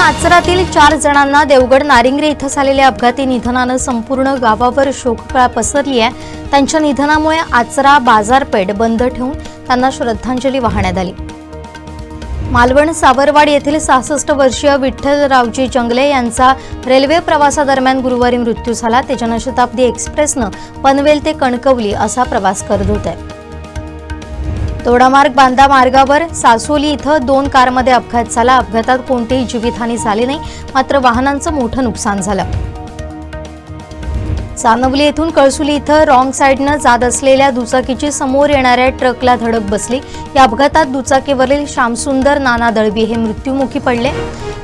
आचरातील चार जणांना देवगड नारिंगरे इथं झालेल्या अपघाती निधनानं संपूर्ण गावावर शोककळा पसरली आहे. त्यांच्या निधनामुळे आचरा बाजारपेठ बंद ठेवून त्यांना श्रद्धांजली वाहण्यात आली. मालवण सावरवाड येथील सहासष्ट वर्षीय विठ्ठलरावजी जंगले यांचा रेल्वे प्रवासादरम्यान गुरुवारी मृत्यू झाला. ते जनशताब्दी एक्सप्रेसनं पनवेल ते कणकवली असा प्रवास करत होते. तोडामार्ग बांधा मार्गावर सासोली इथं दोन कारमध्ये अपघात झाला. अपघातात कोणतीही जीवितहानी झाली नाही मात्र वाहनांचं मोठं नुकसान झालं. सानवली येथून कळसुली इथं रॉंग साईडनं जात असलेल्या दुचाकीची समोर येणाऱ्या ट्रकला धडक बसली. या अपघातात दुचाकीवरील श्यामसुंदर नाना दळवी हे मृत्युमुखी पडले.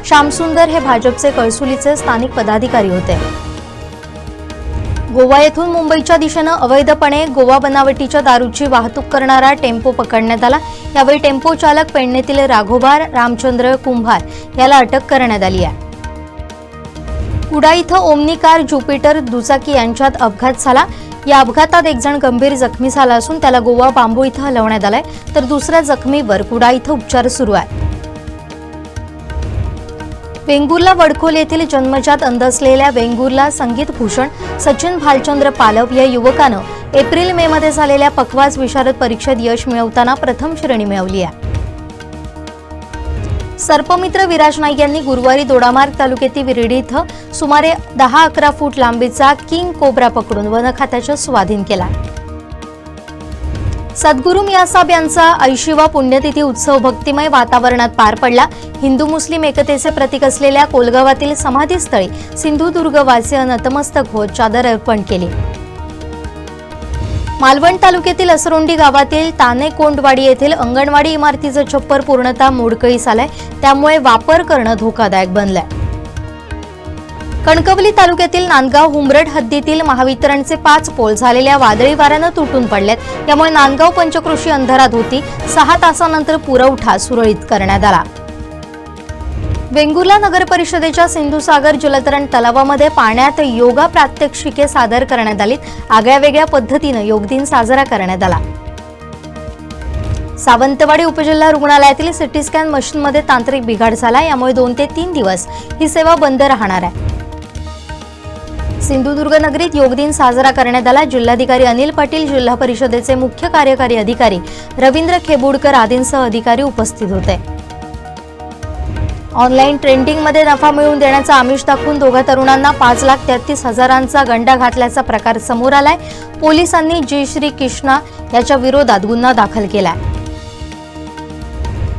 श्यामसुंदर हे भाजपचे कळसुलीचे स्थानिक पदाधिकारी होते. गोवा येथून मुंबईच्या दिशेनं अवैधपणे गोवा बनावटीच्या दारूची वाहतूक करणारा टेम्पो पकडण्यात आला. यावेळी टेम्पो चालक पेडणेतील राघोबार रामचंद्र कुंभार याला अटक करण्यात आली आहे. कुडा इथं ओमनी कार ज्युपिटर दुचाकी यांच्यात अपघात झाला. या अपघातात एक जण गंभीर जखमी झाला असून त्याला गोवा बांबू इथं हलवण्यात आलाय. तर दुसऱ्या जखमीवर कुडा इथं उपचार सुरू आहे वेंगुर्ला वडखोल येथील जन्मजात अंध असलेल्या वेंगुर्ला संगीत भूषण सचिन भालचंद्र पालव या युवकानं एप्रिल मे मध्ये झालेल्या पखवाज विशारद परीक्षेत यश मिळवताना प्रथम श्रेणी मिळवली आहे. सर्पमित्र विराज नाईक यांनी गुरुवारी दोडामार्ग तालुक्यातील विरडी इथं सुमारे दहा अकरा फूट लांबीचा किंग कोबरा पकडून वन खात्याच्या स्वाधीन केला सद्गुरू मियासाब यांचा ऐशिवा पुण्यतिथी उत्सव भक्तिमय वातावरणात पार पडला. हिंदू मुस्लिम एकतेचे प्रतीक असलेल्या कोलगावातील समाधीस्थळी सिंधुदुर्गवासीय नतमस्तक होत चादर अर्पण केली. मालवण तालुक्यातील असरोंडी गावातील ताने कोंडवाडी येथील अंगणवाडी इमारतीचं छप्पर पूर्णतः मोडकळीस आलंय. त्यामुळे वापर करणं धोकादायक बनलंय. कणकवली तालुक्यातील नांदगाव हुंबरड हद्दीतील महावितरणचे पाच पोल झालेल्या वादळी वाऱ्यानं तुटून पडलेत. यामुळे नांदगाव पंचकृषी अंधारात होती. सहा तासानंतर पुरवठा सुरळीत करण्यात आला. वेंगुर्ला नगर परिषदेच्या सिंधुसागर जलतरण तलावामध्ये पाण्यात योगा प्रात्यक्षिके सादर करण्यात आलीत. आगळ्या पद्धतीनं योग दिन साजरा करण्यात आला. सावंतवाडी उपजिल्हा रुग्णालयातील सिटी स्कॅन मशीनमध्ये तांत्रिक बिघाड झाला. यामुळे दोन ते तीन दिवस ही सेवा बंद राहणार आहे. सिंधुदुर्ग नगरीत योग दिन साजरा करण्यात आला. जिल्हाधिकारी अनिल पाटील जिल्हा परिषदेचे मुख्य कार्यकारी अधिकारी रवींद्र खेबुडकर आदींसह अधिकारी उपस्थित होते. ऑनलाईन ट्रेंडिंगमध्ये नफा मिळवून देण्याचा आमिष दाखवून दोघा तरुणांना पाच लाख तेहतीस हजारांचा गंडा घातल्याचा प्रकार समोर आलाय. पोलिसांनी जय श्री कृष्णा याच्या विरोधात गुन्हा दाखल केलाय.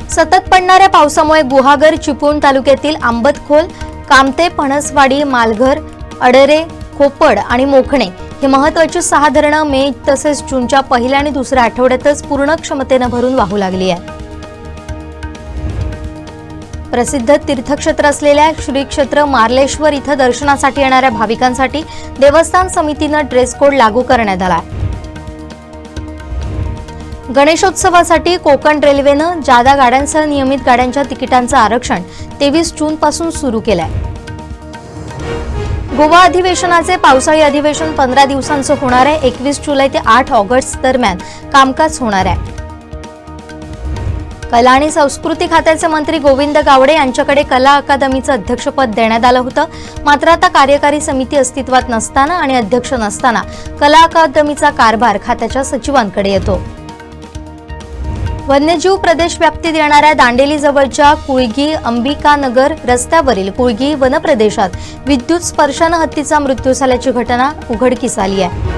सतत पडणाऱ्या पावसामुळे गुहागर चिपळूण तालुक्यातील आंबतखोल कामते पणसवाडी मालघर अडरे खोपड आणि मोखणे ही महत्वाची सहा धरणं मे तसेच जूनच्या पहिल्या आणि दुसऱ्या आठवड्यातच पूर्ण क्षमतेनं भरून वाहू लागली आहे. प्रसिद्ध तीर्थक्षेत्र असलेल्या श्री क्षेत्र मार्लेश्वर इथं दर्शनासाठी येणाऱ्या भाविकांसाठी देवस्थान समितीनं ड्रेस कोड लागू करण्यात आला आहे. गणेशोत्सवासाठी कोकण रेल्वेनं जादा गाड्यांसह नियमित गाड्यांच्या तिकिटांचं आरक्षण तेवीस जून पासून सुरू केलंय. गोवा अधिवेशनाचे पावसाळी अधिवेशन पंधरा दिवसांचं होणार आहे. एकवीस जुलै ते आठ ऑगस्ट दरम्यान कामकाज होणार आहे. कला आणि संस्कृती खात्याचे मंत्री गोविंद गावडे यांच्याकडे कला अकादमीचं अध्यक्षपद देण्यात आलं होतं. मात्र आता कार्यकारी समिती अस्तित्वात नसताना आणि अध्यक्ष नसताना कला अकादमीचा कारभार खात्याच्या सचिवांकडे येतो. वन्यजीव प्रदेश व्याप्तीत येणाऱ्या दांडेली जवळच्या कुळगी अंबिकानगर रस्त्यावरील कुळगी वनप्रदेशात विद्युत स्पर्शानं हत्तीचा मृत्यू झाल्याची घटना उघडकीस आली आहे.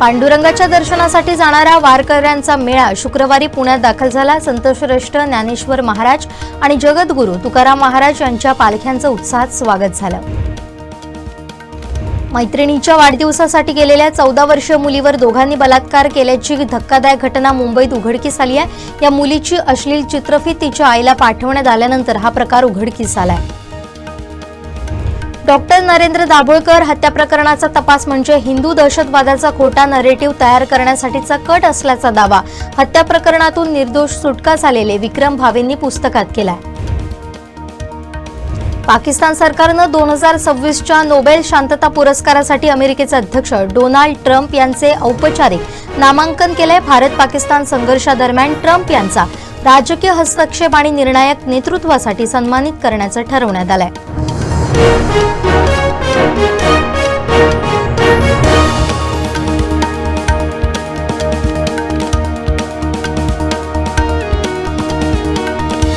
पांडुरंगाच्या दर्शनासाठी जाणाऱ्या वारकऱ्यांचा मेळा शुक्रवारी पुण्यात दाखल झाला. संतश्रेष्ठ ज्ञानेश्वर महाराज आणि जगद्गुरू तुकाराम महाराज यांच्या पालख्यांचं उत्साहात स्वागत झालं. मैत्रिणीच्या वाढदिवसासाठी गेलेल्या चौदा वर्षीय मुलीवर दोघांनी बलात्कार केल्याची धक्कादायक घटना मुंबईत उघडकीस आली आहे. या मुलीची अश्लील चित्रफित तिच्या आईला पाठवण्यात आल्यानंतर हा प्रकार उघडकीस आलाय. डॉक्टर नरेंद्र दाभोळकर हत्या प्रकरणाचा तपास म्हणजे हिंदू दहशतवादाचा खोटा नरेटिव्ह तयार करण्यासाठीचा कट असल्याचा दावा. हत्या प्रकरणातून निर्दोष सुटका झालेले विक्रम भावेंनी पुस्तकात केलाय. पाकिस्तान सरकारनं दोन हजार सव्वीसच्या नोबेल शांतता पुरस्कारासाठी अमेरिकेचे अध्यक्ष डोनाल्ड ट्रम्प यांचे औपचारिक नामांकन केलंय. भारत पाकिस्तान संघर्षादरम्यान ट्रम्प यांचा राजकीय हस्तक्षेप आणि निर्णायक नेतृत्वासाठी सन्मानित करण्याचं ठरवण्यात आलंय.